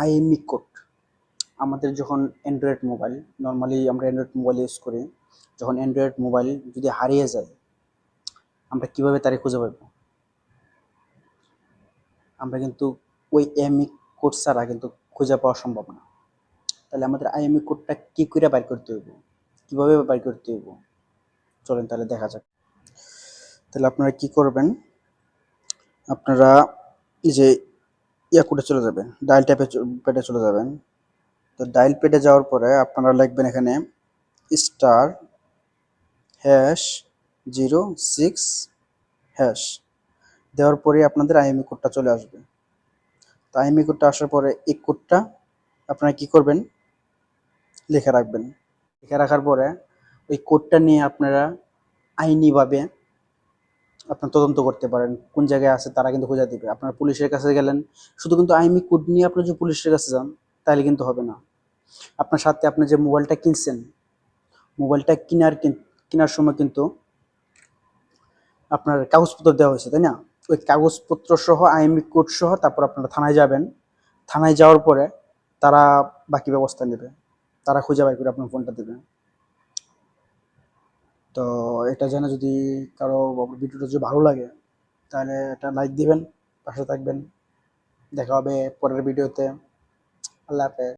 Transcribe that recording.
IME code আমাদের যখন Android mobile normally আমরা অ্যান্ড্রয়েড মোবাইল ইউজ করি, যখন অ্যান্ড্রয়েড মোবাইল যদি হারিয়ে যায়, আমরা কীভাবে তারে খুঁজে পাবো? আমরা কিন্তু ওই এমই কোড ছাড়া কিন্তু খুঁজে পাওয়া সম্ভব না। তাহলে আমাদের আইএমই কোডটা কি করে বাইর করতে হইব? কীভাবে বাইর করতে হইব? চলেন তাহলে দেখা যাক। তাহলে আপনারা কি করবেন? আপনারা যে ইয়া কোডে চলে যাবেন ডায়াল ট্যাপে পেটে চলে যাবেন। তো ডায়াল পেটে যাওয়ার পরে আপনারা লিখবেন এখানে star hash zero six hash. দেওয়ার পরে আপনাদের আইএমই কোডটা চলে আসবে। তো আইএমই কোডটা আসার পরে এই কোডটা আপনারা কি করবেন? লিখে রাখবেন। লিখে রাখার পরে ওই কোডটা নিয়ে আপনারা আইনিভাবে আপনার তদন্ত করতে পারেন, কোন জায়গায় আছে তারা কিন্তু খোঁজা দিবে। আপনার পুলিশের কাছে গেলেন, শুধু কিন্তু আইএমই কোড নিয়ে আপনি যদি পুলিশের কাছে যান, তাহলে কিন্তু হবে না। আপনার সাথে আপনি যে মোবাইলটা কিনছেন, মোবাইলটা কেনার কিন- কেনার সময় কিন্তু আপনার কাগজপত্র দেওয়া হয়েছে, তাই না? ওই কাগজপত্র সহ আইএমই কোড সহ তারপর আপনারা থানায় যাবেন। থানায় যাওয়ার পরে তারা বাকি ব্যবস্থা নেবে। তারা খুঁজে বাই করে আপনার ফোনটা দেবে। তো এটা যেন যদি কারও ভিডিওটা যদি ভালো লাগে, তাহলে এটা লাইক দিবেন, পাশে থাকবেন। দেখা হবে পরের ভিডিওতে। আল্লাহ হাফেজ।